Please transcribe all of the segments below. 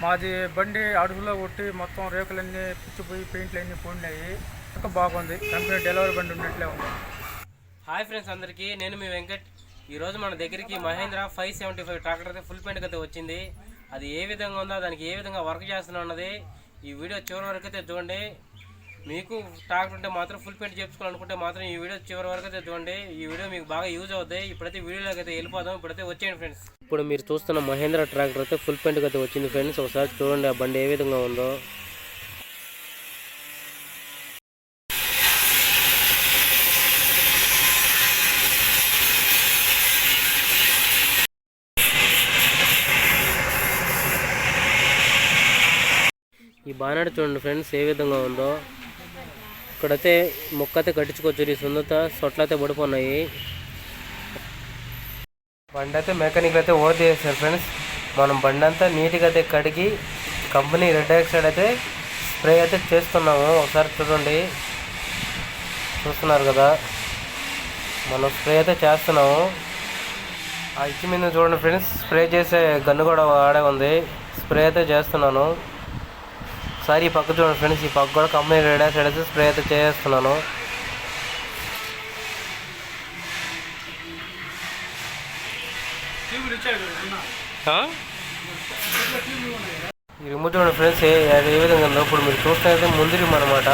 మాది బండి అడుగులో కొట్టి మొత్తం రేకులన్నీ పిచ్చిపోయి పెయింట్లు అన్నీ పోయినాయి. ఇంకా బాగుంది. కంపెనీ డెలివరీ బండి ఉన్నట్లే ఉంది. హాయ్ ఫ్రెండ్స్ అందరికీ నేను మీ వెంకట్. ఈరోజు మన దగ్గరికి Mahindra five seventy five tractor అయితే ఫుల్ పెయింట్ అయితే వచ్చింది. అది ఏ విధంగా ఉందో దానికి ఏ విధంగా వర్క్ చేస్తున్నా ఉన్నది ఈ వీడియో చివరి వరకు అయితే చూడండి. మీకు ట్రాక్టర్ ఉంటే మాత్రం ఫుల్ పెయింట్ చేయించుకోవాలనుకుంటే మాత్రం ఈ వీడియో చివరి వరకు అయితే చూడండి ఈ వీడియో మీకు బాగా యూజ్ అవుతాయి ఇప్పుడైతే వీడియోలోకి అయితే వెళ్ళిపోదాం. ఇప్పుడైతే వచ్చేయండి ఫ్రెండ్స్ ఇప్పుడు మీరు చూస్తున్న మహేంద్ర ట్రాక్టర్ అయితే ఫుల్ పెయింట్ అయితే వచ్చింది ఫ్రెండ్స్ ఒకసారి చూడండి ఆ బండి ఏ విధంగా ఉందో. ఈ బానాడు చూడండి ఫ్రెండ్స్ ఏ విధంగా ఉందో. ఇక్కడైతే మొక్క అయితే కట్టించుకోవచ్చు ఈ సుందత సొట్లు అయితే పడిపోయినాయి బండి అయితే మెకానిక్ అయితే ఓవర్ చేశారు ఫ్రెండ్స్. మనం బండి అంతా నీట్గా అయితే కడిగి కంపెనీ రెడ్ ఆక్సైడ్ అయితే స్ప్రే అయితే చేస్తున్నాము. ఒకసారి చూడండి. చూస్తున్నారు కదా. మనం స్ప్రే అయితే చేస్తున్నాము. ఆ ఇచ్చి మీద చూడండి ఫ్రెండ్స్. స్ప్రే చేసే గన్ను కూడా ఆడే ఉంది. స్ప్రే అయితే చేస్తున్నాను. ఒకసారి ఈ పక్క చూడండి ఫ్రెండ్స్ ఈ పక్క కూడా కంపెనీ రెడ్ సైడ్ అయితే స్ప్రే అయితే చేస్తున్నాను ఈ రిమోట్ చూడండి ఫ్రెండ్స్ ఏ- అది ఏ విధంగా ఉందో ఇప్పుడు మీరు చూస్తే ముందు రిమ్ అనమాట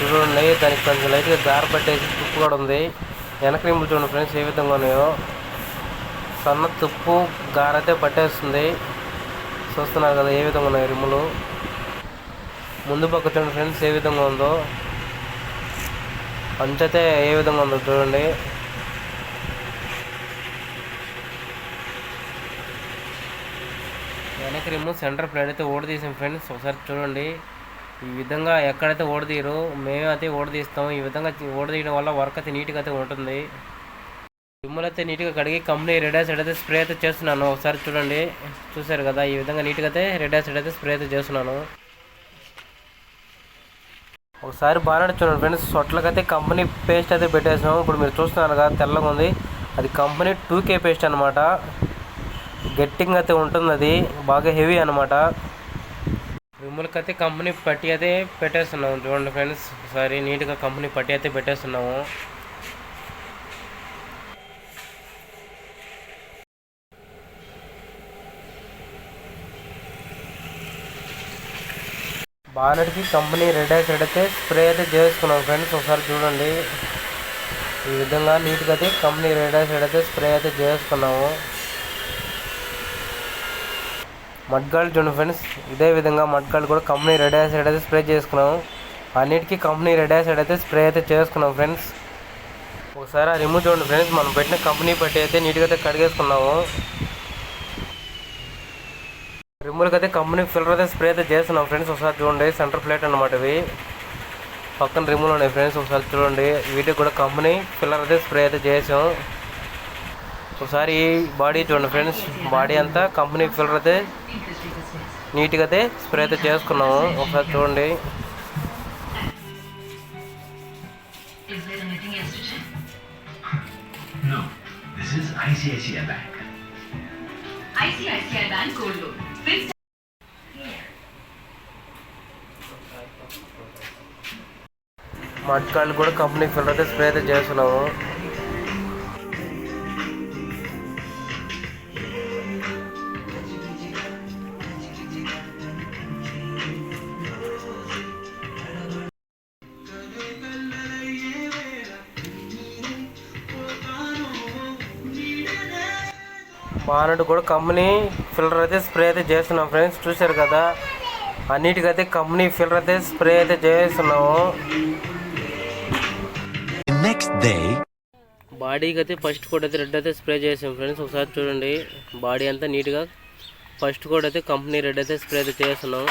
చూడండి దానికి కొంచెం లైట్గా దార పట్టేసి తుప్పు కూడా ఉంది. వెనక రిమ్ములు చూడండి ఫ్రెండ్స్ ఏ విధంగా ఉన్నాయో. సన్న తుప్పు గారైతే పట్టేస్తుంది. చూస్తున్నారు కదా ఏ విధంగా ఉన్నాయి రిమ్ములు ముందు పక్క చూడండి ఫ్రెండ్స్ ఏ విధంగా ఉందో. అంచతే ఏ విధంగా ఉందో చూడండి. వెనక రిమ్ సెంటర్ ప్లేట్ అయితే ఓడదీసాం ఫ్రెండ్స్. ఒకసారి చూడండి. ఈ విధంగా ఎక్కడైతే ఓడదీయరు మేమైతే ఓడదీస్తాం ఈ విధంగా ఓడదీయడం వల్ల వర్క్ అయితే నీట్గా అయితే ఉంటుంది. రిమ్ములు అయితే నీట్గా కడిగి కంపెనీ రెడ్ అయితే స్ప్రే అయితే చేస్తున్నాను. ఒకసారి చూడండి. చూసారు కదా ఈ విధంగా నీట్గా అయితే రెడ్ అయితే స్ప్రే అయితే చేస్తున్నాను. ఒకసారి బాగానే చూడండి ఫ్రెండ్స్ సొట్లకైతే కంపెనీ పేస్ట్ అయితే పెట్టేసినాము. ఇప్పుడు మీరు చూస్తున్నారు కదా తెల్లగా ఉంది. అది కంపెనీ టూ కే పేస్ట్ అనమాట గట్టింగ్ అయితే ఉంటుంది అది. బాగా హెవీ అనమాట రిమ్ములకైతే కంపెనీ పట్టి అయితే పెట్టేస్తున్నాము. చూడండి ఫ్రెండ్స్ ఒకసారి నీట్గా కంపెనీ పట్టి అయితే పెట్టేస్తున్నాము. బానెట్కి కంపెనీ రెడ్ యాసిడ్ అయితే స్ప్రే అయితే చేసుకున్నాం ఫ్రెండ్స్. ఒకసారి చూడండి. ఈ విధంగా నీట్గా అయితే కంపెనీ రెడ్ యాసిడ్ అయితే స్ప్రే అయితే చేసుకున్నాము. మడ్గాళ్ళు చూడండి ఫ్రెండ్స్. ఇదే విధంగా మడ్గాళ్ళు కూడా కంపెనీ రెడ్ యాసిడ్ అయితే స్ప్రే చేసుకున్నాము. అన్నిటికీ కంపెనీ రెడ్ యాసిడ్ అయితే స్ప్రే అయితే చేసుకున్నాం ఫ్రెండ్స్. ఒకసారి ఆ రిమూవ్ చూడండి ఫ్రెండ్స్. మనం పెట్టిన కంపెనీ పట్టి అయితే నీట్గా అయితే కడిగేసుకున్నాము. అయితే కంపెనీ ఫిల్టర్ అయితే స్ప్రే అయితే చేస్తున్నాం ఫ్రెండ్స్ ఒకసారి చూడండి సెంటర్ ప్లేట్ అనమాట ఇవి. పక్కన రిమూవ్ ఉన్నాయి ఫ్రెండ్స్ ఒకసారి చూడండి. వీటికి కూడా కంపెనీ ఫిల్లర్ అయితే స్ప్రే అయితే చేసాం. ఒకసారి బాడీ చూడండి ఫ్రెండ్స్ బాడీ అంతా కంపెనీ ఫిల్టర్ అయితే నీట్గా అయితే స్ప్రే అయితే చేసుకున్నాము. ఒకసారి చూడండి? No, this is ICICI Bank. ICICI Bank Gold Loan. మట్కాళ్ళు కూడా కంపెనీ ఫిల్టర్ అయితే స్ప్రే అయితే చేస్తున్నాము. మానడు కూడా కంపెనీ ఫిల్టర్ అయితే స్ప్రే అయితే చేస్తున్నాం ఫ్రెండ్స్. చూశారు కదా? అన్నిటికైతే కంపెనీ ఫిల్టర్ అయితే స్ప్రే అయితే చేస్తున్నాము. Next day, బాడీకి అయితే ఫస్ట్ కోట్ అయితే రెడ్ అయితే స్ప్రే చేసాం ఫ్రెండ్స్. ఒకసారి చూడండి. బాడీ అంతా నీట్గా ఫస్ట్ కోట్ అయితే కంపెనీ రెడ్ అయితే స్ప్రే అయితే చేస్తున్నాం.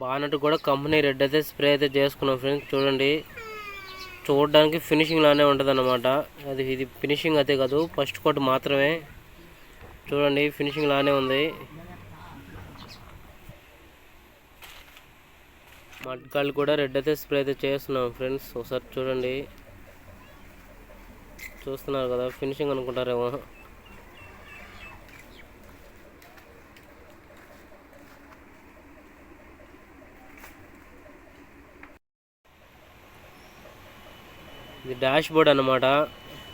బానట్ కూడా కంపెనీ రెడ్ అయితే స్ప్రే అయితే చేసుకున్నాం ఫ్రెండ్స్. చూడండి. చూడడానికి ఫినిషింగ్ లానే ఉంటుంది అనమాట అది ఇది ఫినిషింగ్ అయితే కాదు ఫస్ట్ కోట్ మాత్రమే. చూడండి ఫినిషింగ్ లానే ఉంది. మడ్కాళ్ళు కూడా రెడ్ అయితే స్ప్రే అయితే చేస్తున్నాం ఫ్రెండ్స్. ఒకసారి చూడండి. చూస్తున్నారు కదా ఫినిషింగ్ అనుకుంటారేమో. ఇది డాష్ బోర్డ్ అనమాట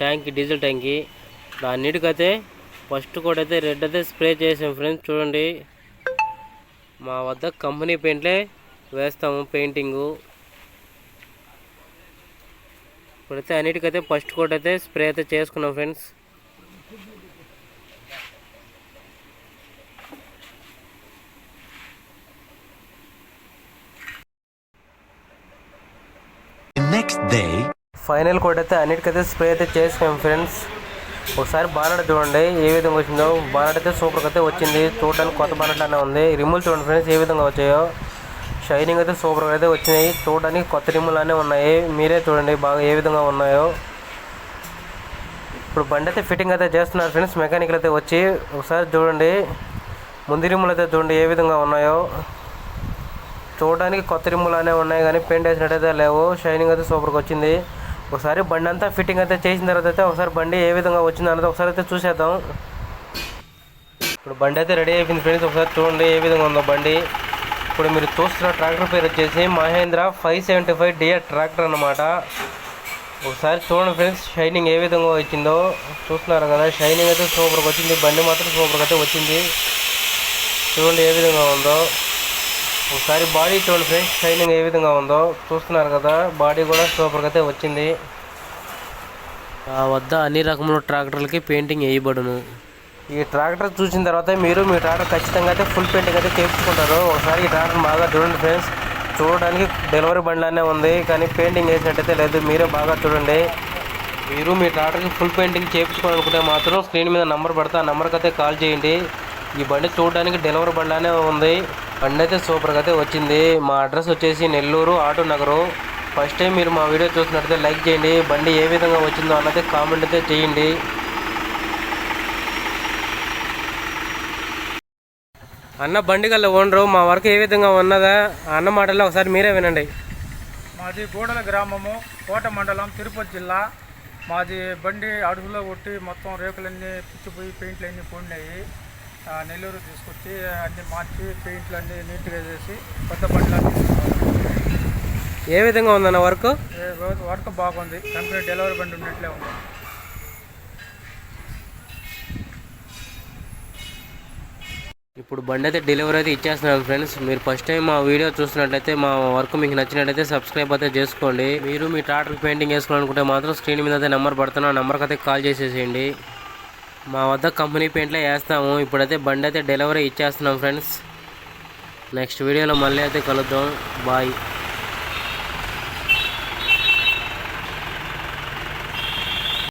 ట్యాంక్ డీజిల్ ట్యాంక్కి దాన్నిటికైతే ఫస్ట్ కూడా అయితే రెడ్ అయితే స్ప్రే చేసాం ఫ్రెండ్స్ చూడండి. మా వద్ద కంపెనీ పెయింట్లే వేస్తాము పెయింటింగు ఇప్పుడైతే అన్నిటికైతే ఫస్ట్ కోట్ అయితే స్ప్రే అయితే చేసుకున్నాం ఫ్రెండ్స్ ఫైనల్ కోట్ అయితే అన్నిటికైతే స్ప్రే అయితే చేసాం ఫ్రెండ్స్. ఒకసారి బానట్ చూడండి ఏ విధంగా వచ్చిందో. బానట్ అయితే సూపర్గా అయితే వచ్చింది. చూడడానికి కొత్త బానట్ అనే ఉంది. రిమ్ములు చూడండి ఫ్రెండ్స్ ఏ విధంగా వచ్చాయో. షైనింగ్ అయితే సూపర్గా అయితే వచ్చినాయి. చూడడానికి కొత్త రిమ్ములు అనే ఉన్నాయి. మీరే చూడండి బాగా ఏ విధంగా ఉన్నాయో. ఇప్పుడు బండి అయితే ఫిట్టింగ్ అయితే చేస్తున్నారు ఫ్రెండ్స్ మెకానికల్ అయితే వచ్చి. ఒకసారి చూడండి ముందు రిమ్ములు అయితే చూడండి ఏ విధంగా ఉన్నాయో. చూడడానికి కొత్త రిమ్ములు అనే ఉన్నాయి కానీ పెయింట్ వేసినట్టయితే లేవు. షైనింగ్ అయితే సూపర్గా వచ్చింది. ఒకసారి బండి అంతా ఫిట్టింగ్ అయితే చేసిన తర్వాత అయితే ఒకసారి బండి ఏ విధంగా వచ్చింది అన్నది ఒకసారి అయితే చూసేద్దాం. ఇప్పుడు బండి అయితే రెడీ అయిపోయింది ఫ్రెండ్స్. ఒకసారి చూడండి ఏ విధంగా ఉందో బండి. ఇప్పుడు మీరు చూస్తున్న ట్రాక్టర్ పేరు వచ్చేసి Mahindra five seventy five DR tractor అనమాట ఒకసారి చూడండి ఫ్రెండ్స్ షైనింగ్ ఏ విధంగా వచ్చిందో. చూస్తున్నారు కదా షైనింగ్ అయితే సూపర్గా వచ్చింది. బండి మాత్రం సూపర్గా అయితే వచ్చింది. చూడండి ఏ విధంగా ఉందో. ఒకసారి బాడీ చూడండి ఫ్రెండ్స్ షైనింగ్ ఏ విధంగా ఉందో చూస్తున్నారు కదా బాడీ కూడా సూపర్గా అయితే వచ్చింది. ఆ వద్ద అన్ని రకముల ట్రాక్టర్లకి పెయింటింగ్ వేయబడును. ఈ ట్రాక్టర్ చూసిన తర్వాత మీరు మీ ట్రాక్టర్ ఖచ్చితంగా అయితే ఫుల్ పెయింటింగ్ అయితే చేయించుకుంటారు. ఒకసారి ఈ ట్రాక్టర్ బాగా చూడండి ఫ్రెండ్స్. చూడడానికి డెలివరీ బండిలానే ఉంది కానీ పెయింటింగ్ వేసినట్టయితే లేదు. మీరే బాగా చూడండి. మీరు మీ ట్రాక్టర్కి ఫుల్ పెయింటింగ్ చేయించుకోవాలనుకుంటే మాత్రం స్క్రీన్ మీద నెంబర్ పెడతా ఆ నెంబర్కి అయితే కాల్ చేయండి. ఈ బండి చూడడానికి డెలివరీ బండిలానే ఉంది. బండి అయితే సూపర్గా అయితే వచ్చింది. మా అడ్రస్ వచ్చేసి Nellore auto Nagar. First time మీరు మా వీడియో చూసినట్టయితే లైక్ చేయండి. బండి ఏ విధంగా వచ్చిందో అన్నది కామెంట్ అయితే చేయండి. అన్న బండి గల్ల ఓనరు మా వర్క్ ఏ విధంగా ఉన్నదా? అన్న మాటల్లో ఒకసారి మీరే వినండి. మాది గూడల గ్రామము కోట మండలం తిరుపతి జిల్లా. మాది బండి అడుగులో కొట్టి మొత్తం రేకులన్నీ పిచ్చిపోయి పెయింట్లు అన్నీ పోయినాయి నెల్లూరు తీసుకొచ్చి అన్నీ మార్చి పెయింట్లు అన్నీ నీట్గా చేసి కొత్త బండిలా తీసుకున్నాం ఏ విధంగా ఉందన్న వర్క్? వర్క్ బాగుంది. కంపెనీ డెలివరీ బండి ఉన్నట్లే ఉంది. ఇప్పుడు బండి అయితే డెలివరీ అయితే ఇచ్చేస్తున్నాం ఫ్రెండ్స్. మీరు ఫస్ట్ టైం మా వీడియో చూస్తున్నట్లయితే మా వర్క్ మీకు నచ్చినట్లయితే సబ్స్క్రైబ్ అయితే చేసుకోండి. మీరు మీ ట్రాక్టర్ పెయింటింగ్ వేసుకోవాలనుకుంటే మాత్రం స్క్రీన్ మీద అయితే నెంబర్ పడుతున్నా. నెంబర్కి అయితే కాల్ చేసేసేయండి. మా వద్ద కంపెనీ పెయింట్లే వేస్తాము. ఇప్పుడైతే బండి అయితే డెలివరీ ఇచ్చేస్తున్నాం ఫ్రెండ్స్. నెక్స్ట్ వీడియోలో మళ్ళీ అయితే కలుద్దాం. బాయ్.